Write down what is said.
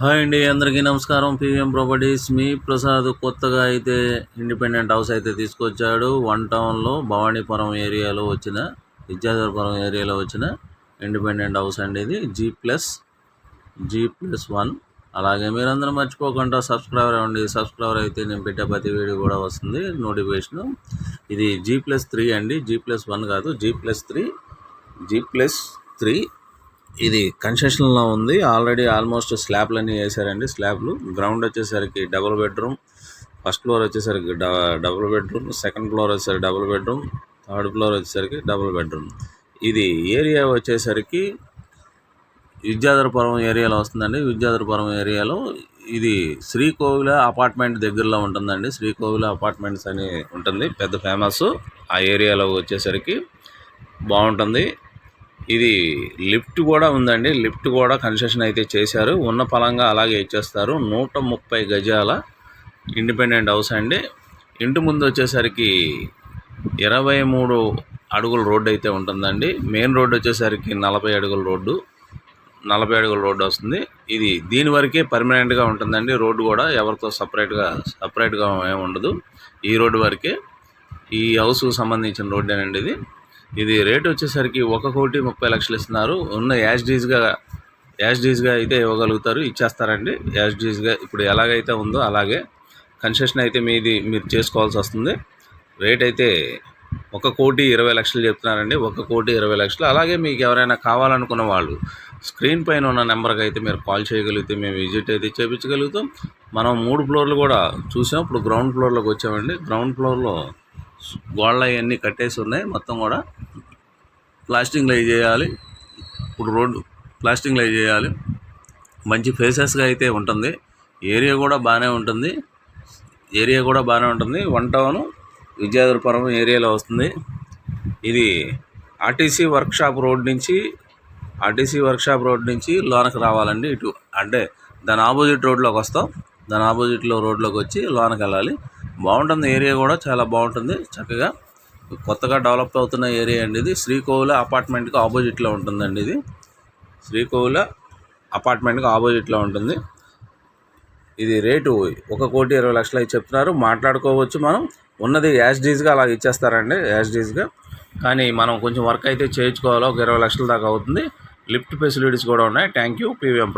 Hi అండి అందరికీ నమస్కారం. పీవీఎం ప్రాపర్టీస్ మీ ప్రసాద్ కొత్తగా అయితే ఇండిపెండెంట్ హౌస్ అయితే తీసుకొచ్చాడు. వన్ టౌన్లో భవానీపురం ఏరియాలో వచ్చిన విద్యాధరపురం ఏరియాలో వచ్చిన ఇండిపెండెంట్ హౌస్ అండి ఇది. G plus G plus one అలాగే మీరందరూ మర్చిపోకుండా సబ్స్క్రైబర్ అవ్వండి. సబ్స్క్రైబర్ అయితే నేను పెట్టే ప్రతి వీడియో కూడా వస్తుంది. నోటిఫికేషన్. ఇది జీ ప్లస్ త్రీ అండి. జీ ప్లస్ వన్ కాదు. G plus three G plus three ఇది కన్స్ట్రక్షన్లో ఉంది. ఆల్రెడీ ఆల్మోస్ట్ స్లాబ్లన్నీ వేసారండి స్లాబ్లు గ్రౌండ్ వచ్చేసరికి డబుల్ బెడ్రూమ్ ఫస్ట్ ఫ్లోర్ వచ్చేసరికి డ- డబుల్ బెడ్రూమ్ సెకండ్ ఫ్లోర్ వచ్చేసరికి డబుల్ బెడ్రూమ్ థర్డ్ ఫ్లోర్ వచ్చేసరికి డబుల్ బెడ్రూమ్ ఇది ఏరియా వచ్చేసరికి విద్యాధరపురం ఏరియాలో వస్తుందండి. విద్యాధరపురం ఏరియాలో ఇది శ్రీకోవిల అపార్ట్మెంట్ దగ్గరలో ఉంటుందండి. శ్రీకోవిల అపార్ట్మెంట్స్ అని ఉంటుంది. పెద్ద ఫేమస్ ఆ ఏరియాలో వచ్చేసరికి బాగుంటుంది. ఇది లిఫ్ట్ కూడా ఉందండి. లిఫ్ట్ కూడా కన్స్ట్రక్షన్ అయితే చేశారు. ఉన్న ఫలంగా అలాగే ఇచ్చేస్తారు. నూట ముప్పై గజాల ఇండిపెండెంట్ హౌస్ అండి. ఇంటి ముందు వచ్చేసరికి ఇరవై మూడు అడుగుల రోడ్డు అయితే ఉంటుందండి. మెయిన్ రోడ్డు వచ్చేసరికి నలభై అడుగుల రోడ్డు నలభై అడుగుల రోడ్డు వస్తుంది. ఇది దీని వరకే పర్మనెంట్గా ఉంటుందండి. రోడ్డు కూడా ఎవరితో సపరేట్గా సపరేట్గా ఏమి ఉండదు. ఈ రోడ్డు వరకే. ఈ హౌస్కు సంబంధించిన రోడ్డేనండి ఇది. ఇది రేట్ వచ్చేసరికి ఒక కోటి ముప్పై లక్షలు ఇస్తున్నారు. ఉన్న యాజ్ డీజ్గా యాజ్ డీజ్గా అయితే ఇవ్వగలుగుతారు ఇచ్చేస్తారండి. యాజ్ డీజ్గా ఇప్పుడు ఎలాగైతే ఉందో అలాగే కన్సెషన్ అయితే మీది మీరు చేసుకోవాల్సి వస్తుంది. రేట్ అయితే ఒక కోటి ఇరవై లక్షలు చెప్తున్నారండి. ఒక కోటి ఇరవై లక్షలు. అలాగే మీకు ఎవరైనా కావాలనుకున్న వాళ్ళు స్క్రీన్ పైన ఉన్న నెంబర్కి అయితే మీరు కాల్ చేయగలిగితే మేము విజిట్ అయితే చేయించగలుగుతాం మనం మూడు ఫ్లోర్లు కూడా చూసాం. ఇప్పుడు గ్రౌండ్ ఫ్లోర్లోకి వచ్చామండి. గ్రౌండ్ ఫ్లోర్లో గోడలు అవన్నీ కట్టేసి ఉన్నాయి. మొత్తం కూడా ప్లాస్టింగ్ లై చేయాలి. ఇప్పుడు రోడ్డు ప్లాస్టింగ్ లై చేయాలి. మంచి ఫేసెస్గా అయితే ఉంటుంది. ఏరియా కూడా బాగానే ఉంటుంది. ఏరియా కూడా బాగానే ఉంటుంది. వన్ టౌన్ విద్యాధరపురం ఏరియాలో వస్తుంది. ఇది ఆర్టీసీ వర్క్షాప్ రోడ్ నుంచి ఆర్టీసీ వర్క్షాప్ రోడ్ నుంచి లోనకి రావాలండి. ఇటు అంటే దాని ఆపోజిట్ రోడ్లోకి వస్తాం. దాని ఆపోజిట్లో రోడ్లోకి వచ్చి లోనకి వెళ్ళాలి. బాగుంటుంది ఏరియా కూడా చాలా బాగుంటుంది చక్కగా. కొత్తగా డెవలప్ అవుతున్న ఏరియా అండి ఇది. శ్రీకోవుల అపార్ట్మెంట్కి ఆపోజిట్లో ఉంటుందండి ఇది. శ్రీకోవుల అపార్ట్మెంట్కి ఆపోజిట్లో ఉంటుంది. ఇది రేటు ఒక కోటి ఇరవై లక్షలు అవి చెప్తున్నారు. మాట్లాడుకోవచ్చు మనం. ఉన్నది యాజ్ డీజ్గా అలా ఇచ్చేస్తారండి యాజ్ డీజ్గా కానీ మనం కొంచెం వర్క్ అయితే చేయించుకోవాలో. ఒక ఇరవై లక్షల దాకా అవుతుంది. లిఫ్ట్ ఫెసిలిటీస్ కూడా ఉన్నాయి. Thank you. పీవీఎం